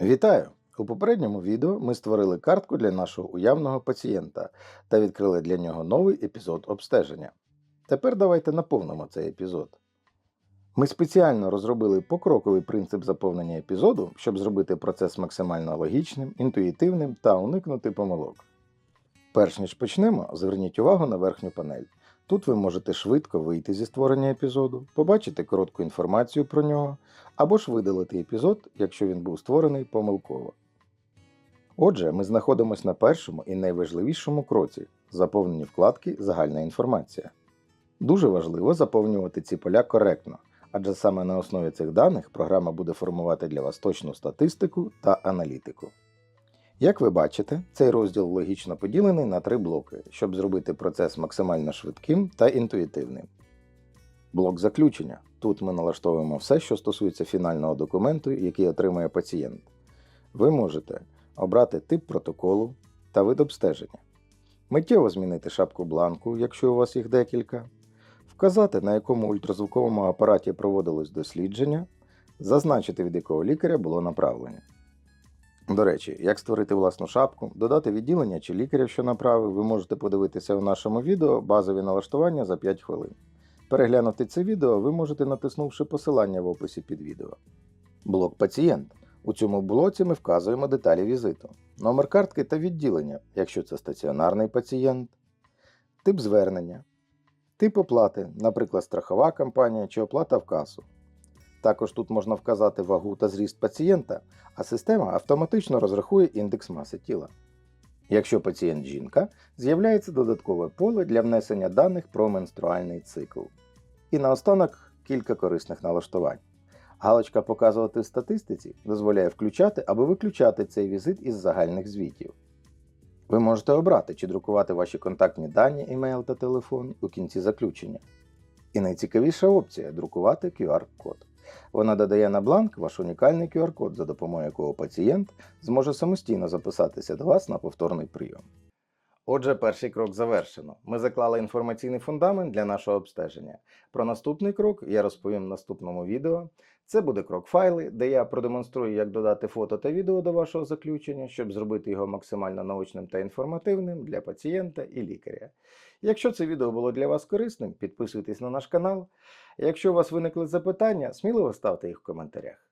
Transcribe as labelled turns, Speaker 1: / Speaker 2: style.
Speaker 1: Вітаю! У попередньому відео ми створили картку для нашого уявного пацієнта та відкрили для нього новий епізод обстеження. Тепер давайте наповнимо цей епізод. Ми спеціально розробили покроковий принцип заповнення епізоду, щоб зробити процес максимально логічним, інтуїтивним та уникнути помилок. Перш ніж почнемо, зверніть увагу на верхню панель. Тут ви можете швидко вийти зі створення епізоду, побачити коротку інформацію про нього, або ж видалити епізод, якщо він був створений помилково. Отже, ми знаходимося на першому і найважливішому кроці заповнені вкладки Загальна інформація. Дуже важливо заповнювати ці поля коректно, адже саме на основі цих даних програма буде формувати для вас точну статистику та аналітику. Як ви бачите, цей розділ логічно поділений на три блоки, щоб зробити процес максимально швидким та інтуїтивним. Блок заключення. Тут ми налаштовуємо все, що стосується фінального документу, який отримує пацієнт. Ви можете обрати тип протоколу та вид обстеження, миттєво змінити шапку бланку, якщо у вас їх декілька, вказати, на якому ультразвуковому апараті проводилось дослідження, зазначити, від якого лікаря було направлення. До речі, як створити власну шапку, додати відділення чи лікаря, що направив, ви можете подивитися у нашому відео базові налаштування за 5 хвилин. Переглянути це відео ви можете натиснувши посилання в описі під відео. Блок пацієнт. У цьому блоці ми вказуємо деталі візиту, номер картки та відділення, якщо це стаціонарний пацієнт, тип звернення, тип оплати, наприклад, страхова компанія чи оплата в касу. Також тут можна вказати вагу та зріст пацієнта, а система автоматично розрахує індекс маси тіла. Якщо пацієнт жінка, з'являється додаткове поле для внесення даних про менструальний цикл. І наостанок кілька корисних налаштувань. Галочка Показувати в статистиці дозволяє включати або виключати цей візит із загальних звітів. Ви можете обрати, чи друкувати ваші контактні дані, емейл та телефон у кінці заключення. І найцікавіша опція друкувати QR-код. Вона додає на бланк ваш унікальний QR-код, за допомогою якого пацієнт зможе самостійно записатися до вас на повторний прийом. Отже, перший крок завершено. Ми заклали інформаційний фундамент для нашого обстеження. Про наступний крок я розповім в наступному відео. Це буде крок файли, де я продемонструю, як додати фото та відео до вашого заключення, щоб зробити його максимально наочним та інформативним для пацієнта і лікаря. Якщо це відео було для вас корисним, підписуйтесь на наш канал. Якщо у вас виникли запитання, сміливо ставте їх в коментарях.